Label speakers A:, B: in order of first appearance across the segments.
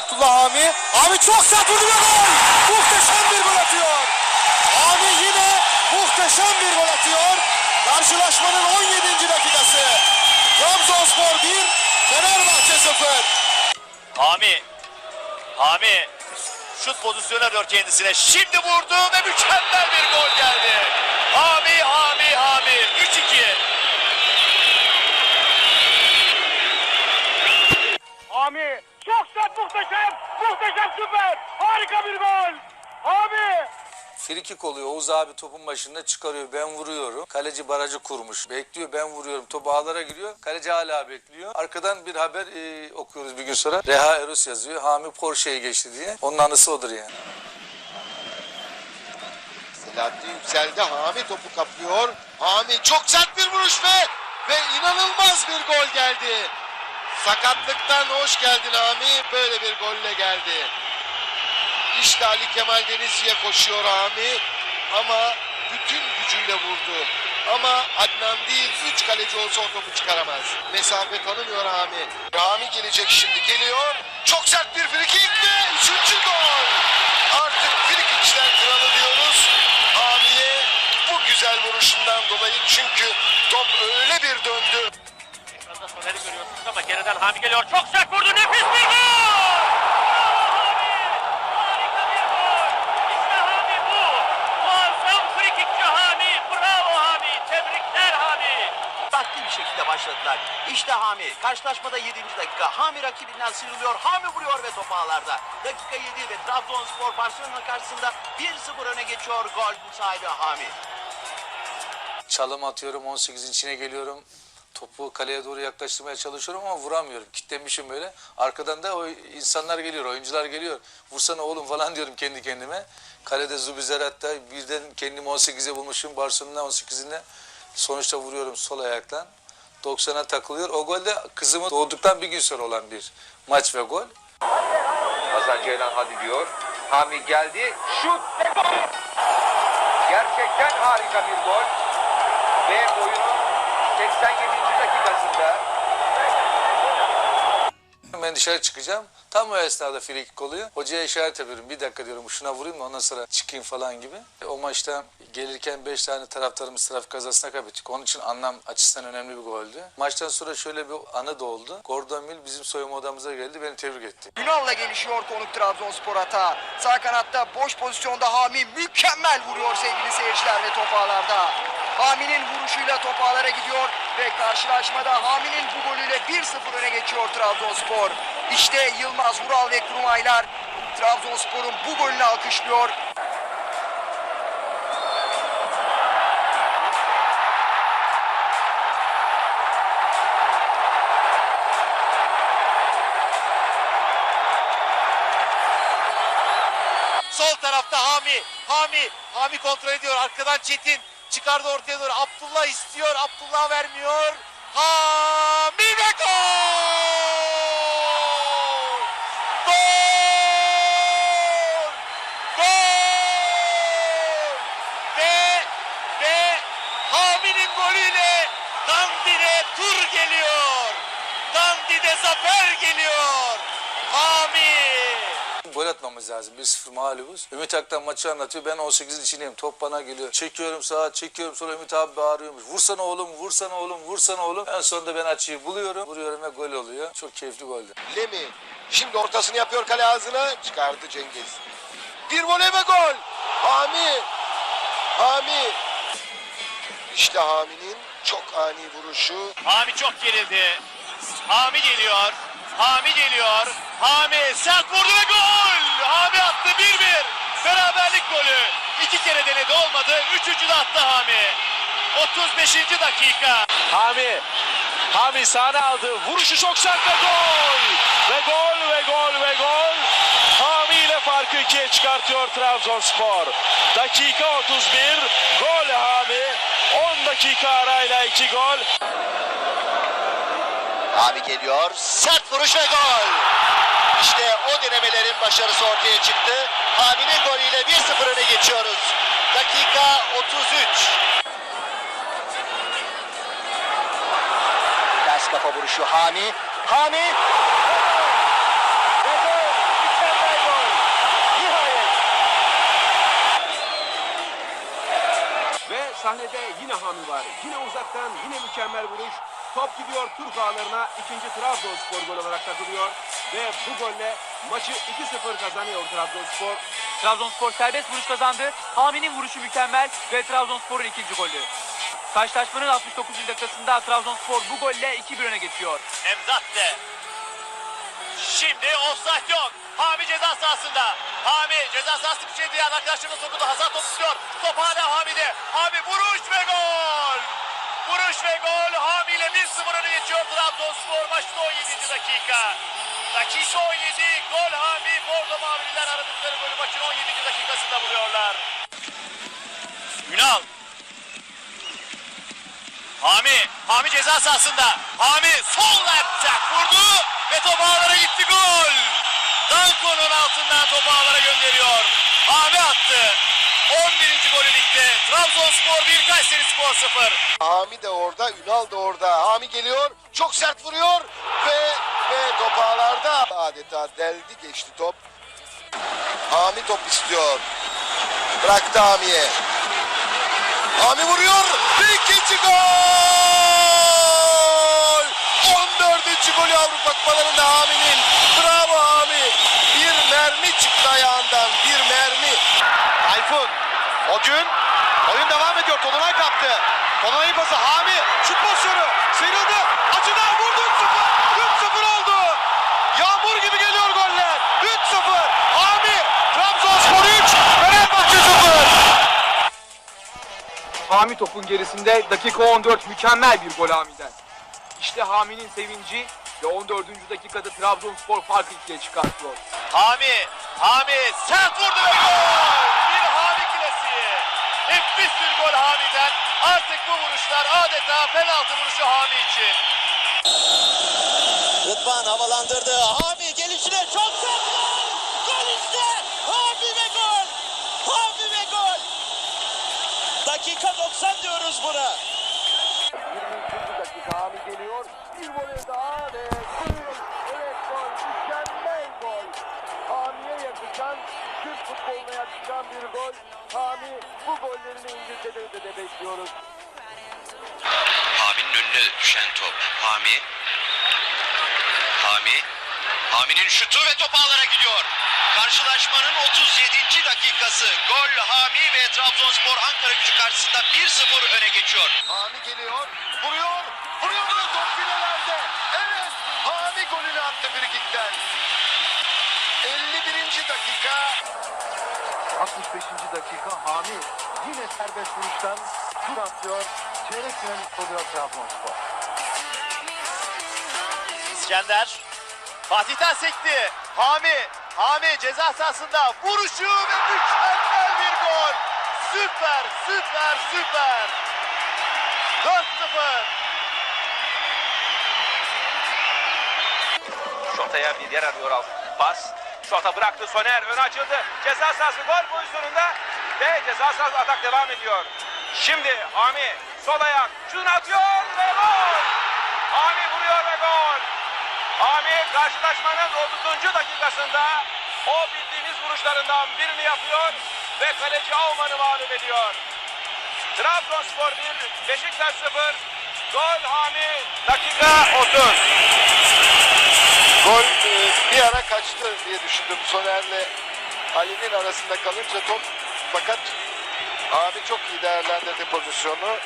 A: Abdullah Hami. Hami çok sert vurdu ve gol. Muhteşem bir gol atıyor. Hami yine muhteşem bir gol atıyor. Karşılaşmanın 17. dakikası. Trabzonspor 1, Fenerbahçe 0.
B: Hami. Hami. Şut pozisyonu arıyor kendisine. Şimdi vurdu ve mükemmel bir gol geldi. Hami, Hami, Hami. 3-2.
C: Muhteşem. Muhteşem süper. Harika bir gol. Hami.
D: Frikik oluyor. Oğuz abi topun başında çıkarıyor. Ben vuruyorum. Kaleci barajı kurmuş. Bekliyor ben vuruyorum. Top ağlara giriyor. Kaleci hala bekliyor. Arkadan bir haber e, okuyoruz bir gün sonra. Reha Eros yazıyor. Hami Porsche'ye geçti diye. Onun anısı odur yani.
E: Selahattin yükseldi. Hami topu kapıyor. Hami çok sert bir vuruş ve ve inanılmaz bir gol geldi. Sakatlıktan hoş geldin Hami. Böyle bir golle geldi. İşte Ali Kemal Denizli'ye koşuyor Hami. Ama bütün gücüyle vurdu. Ama Adnan değil, üç kaleci olsa o topu çıkaramaz. Mesafe tanımıyor Hami. Hami gelecek şimdi, geliyor. Çok sert bir frikik ve üçüncü gol. Artık frikikçiler kralı diyoruz. Hami'ye bu güzel vuruşundan dolayı çünkü top öyle bir döndü.
B: Soner'i görüyorsunuz ama geriden Hami geliyor. Çok sert vurdu. Nefis bir gol. Bravo Hami. Harika bir gol. İşte Hami bu. Muazzam frikikçi Hami. Bravo Hami. Tebrikler Hami.
F: Baktı bir şekilde başladılar. İşte Hami. Karşılaşmada 7. dakika. Hami rakibinden sıyrılıyor. Hami vuruyor ve top ağlarda. Dakika 7 ve Trabzonspor Barcelona karşısında 1-0 öne geçiyor. Gol sahibi Hami.
D: Çalım atıyorum 18'in içine geliyorum. Topu kaleye doğru yaklaştırmaya çalışıyorum ama vuramıyorum. Kitlemişim böyle. Arkadan da o insanlar geliyor, oyuncular geliyor. Vursana oğlum falan diyorum kendi kendime. Kalede Zubizerat'ta birden kendimi 18'e bulmuşum. Barcelona 18'inde. Sonuçta vuruyorum sol ayaktan. 90'a takılıyor. O gol de kızımı doğduktan bir gün sonra olan bir maç ve gol.
G: Hasan Ceylan hadi diyor. Hami geldi. Şut. Gerçekten harika bir gol. Ve oyunun 87. dakikasında
D: Ben dışarı çıkacağım. Tam o esnada frikik oluyor. Hocaya işaret ediyorum. Bir dakika diyorum şuna vurayım da ondan sonra çıkayım falan gibi. O maçta gelirken 5 tane taraftarımız trafik kazasına kaybettik. Onun için anlam açısından önemli bir goldü. Maçtan sonra şöyle bir anı da oldu. Gordon Mill bizim soyunma odamıza geldi. Beni tebrik etti.
H: Ünal'la gelişiyor konuk Trabzonspor hata. Sağ kanatta boş pozisyonda Hami mükemmel vuruyor sevgili seyirciler ve top ağlarda. Hami'nin vuruşuyla top ağlara gidiyor ve karşılaşmada Hami'nin bu golüyle 1-0 öne geçiyor Trabzonspor. İşte Yılmaz Vural ve Kurumaylar Trabzonspor'un bu golünü alkışlıyor.
B: Sol tarafta Hami. Hami. Hami kontrol ediyor. Arkadan Çetin. Çıkardı ortaya doğru. Abdullah istiyor. Abdullah vermiyor. Hami ve gol! Gol! Gol! Ve ve Hami'nin golüyle Dandi'de tur geliyor. Dandi'de zafer geliyor. Hami!
D: Gol atmamız lazım. 1-0 mağlubuz. Ümit Aktan maçı anlatıyor. Ben 18'in içindeyim. Top bana geliyor. Çekiyorum sağa, çekiyorum sola. Ümit abi bağırıyormuş. Vursana oğlum, vursana oğlum, vursana oğlum. En sonunda ben açıyı buluyorum. Vuruyorum ve gol oluyor. Çok keyifli goldü.
E: Lemi şimdi ortasını yapıyor kale ağzına. Çıkardı Cengiz. Bir voley ve gol. Hami. Hami. İşte Hami'nin çok ani vuruşu.
B: Hami çok gerildi. Hami geliyor. Hami geliyor. Hami sert vurdu ve gol. Hami attı 1-1. Beraberlik golü. İki kere denedi olmadı. Üçüncü de attı Hami. 35. dakika.
I: Hami. Hami sahne aldı. Vuruşu çok sert ve gol. Ve gol ve gol ve gol. Hami ile farkı ikiye çıkartıyor Trabzonspor. Dakika 31. Gol Hami. 10 dakika arayla 2 gol.
E: Hami geliyor. Sert vuruş ve gol. İşte o denemelerin başarısı ortaya çıktı. Abinin golüyle 1-0 öne geçiyoruz. Dakika 33. Ters kafa vuruşu Hami. Hami
J: sahnede yine Hami var. Yine uzaktan yine mükemmel vuruş. Top gidiyor Türk ağlarına. ikinci Trabzonspor gol olarak takılıyor. Ve bu golle maçı 2-0 kazanıyor Trabzonspor.
K: Trabzonspor serbest vuruş kazandı. Hami'nin vuruşu mükemmel ve Trabzonspor'un ikinci golü. Karşılaşmanın 69. dakikasında Trabzonspor bu golle 2-1 öne geçiyor.
B: Emzatte. Şimdi offside yok. Hami ceza sahasında. Hami ceza sahası içi diğer arkadaşlarına sokuldu. Hazar top tutuyor. Top hala Hami'de. Hami vuruş ve gol. Vuruş ve gol. Hami ile 1-0 öne geçiyor Trabzonspor. Maçta 17. dakika. Dakika 17. Gol Hami. Bordo Mavililer aradıkları golü maçın 17. dakikasında buluyorlar. Ünal. Hami, Hami ceza sahasında. Hami sol ayak vurdu ve top ağlara gitti gol. Danko'nun altından topu ağlara gönderiyor. Hami attı. 11. golü ligde. Trabzonspor 1, Kayseri Spor 0.
E: Hami de orada, Ünal da orada. Hami geliyor, çok sert vuruyor ve ve top ağlarda adeta deldi geçti top. Hami top istiyor. Bıraktı Hami'ye. Hami vuruyor ve ikinci gol! 14. golü Avrupa Kupalarında Hami'nin. Bravo Hami. Bir mermi çıktı ayağından. Bir mermi.
A: Tayfun. O gün oyun devam ediyor. Tolunay kaptı. Tolunay'ın pası Hami. Şut pozisyonu. Sıyrıldı. Hami
J: topun gerisinde dakika 14 mükemmel bir gol Hami'den. İşte Hami'nin sevinci ve 14. dakikada Trabzonspor farkı ikiye çıkartıyor.
B: Hami, Hami sert vurdu ve gol. Bir Hami klasiği. Nefis bir gol Hami'den. Artık bu vuruşlar adeta penaltı vuruşu Hami için.
A: Rıdvan havalandırdı. Hami gelişine çok sert gol. Gol işte. Hami ve gol. Hami ve gol. Dakika 90 diyoruz buna.
H: 23. dakika Hami geliyor. Bir voley daha ve. Evet gol. Mükemmel gol. Hami'ye yakışan, Türk futboluna yakışan bir gol. Hami bu gollerini İngiltere'de de bekliyoruz.
F: Hami'nin önüne düşen top. Hami. Hami. Hami'nin şutu ve top ağlara gidiyor. Karşılaşmanın 37. dakikası. Gol Hami ve Trabzonspor Ankara gücü karşısında 1-0 öne geçiyor.
E: Hami geliyor, vuruyor, vuruyor ve top filelerde. Evet, Hami golünü attı frikikten. 51. dakika.
H: 65. dakika Hami yine serbest vuruştan tur atıyor. Çeyrek finalist oluyor Trabzonspor.
B: İskender. Fatih'ten sekti. Hami. Hami ceza sahasında vuruşu ve mükemmel bir gol. Süper, süper, süper. 4-0.
G: Şota'ya bir yer arıyor al. Pas. Şota bıraktı Soner. Ön açıldı. Ceza sahası gol pozisyonunda. Ve ceza sahası atak devam ediyor. Şimdi Hami sol ayak. Şunu atıyor ve gol. Hami vuruyor ve gol. Hami karşılaşmanın 30. dakikasında o bildiğimiz vuruşlarından birini yapıyor ve kaleci Alman'ı mağlup ediyor. Trabzonspor 1, Beşiktaş 0. Gol Hami dakika 30.
E: Gol e, bir ara kaçtı diye düşündüm Soner'le Ali'nin arasında kalınca top fakat abi çok iyi değerlendirdi pozisyonu.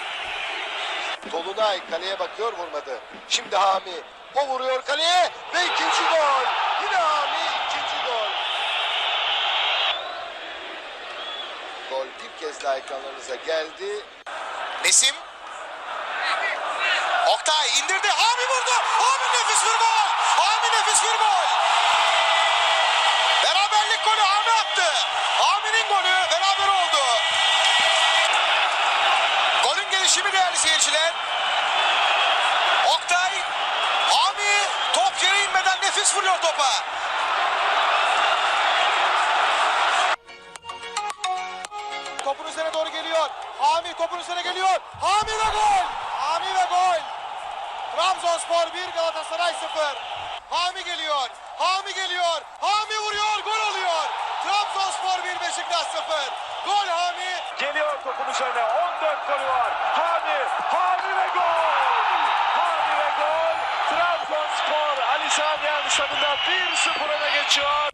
E: Tolunay kaleye bakıyor vurmadı. Şimdi Hami o vuruyor kaleye ve ikinci gol. Yine Hami ikinci gol. Gol bir kez daha ekranlarınıza geldi.
A: Nesim. Oktay indirdi. Hami vurdu. Hami nefis bir gol. Hami nefis bir gol. Beraberlik golü Hami attı. Hami'nin golü beraber oldu. Golün gelişimi değerli seyirciler. Oktay. Hami top yere nefis vuruyor topa. Topun üzerine doğru geliyor. Hami topun üzerine geliyor. Hami ve gol. Hami ve gol. Trabzonspor 1 Galatasaray 0. Hami geliyor. Hami geliyor. Hami vuruyor. Gol oluyor. Trabzonspor 1 Beşiktaş Gol Hami.
I: Geliyor topun üzerine 14 golü var. Hami, Hami ve gol! Hami ve gol! Stadında 1-0 öne geçiyor.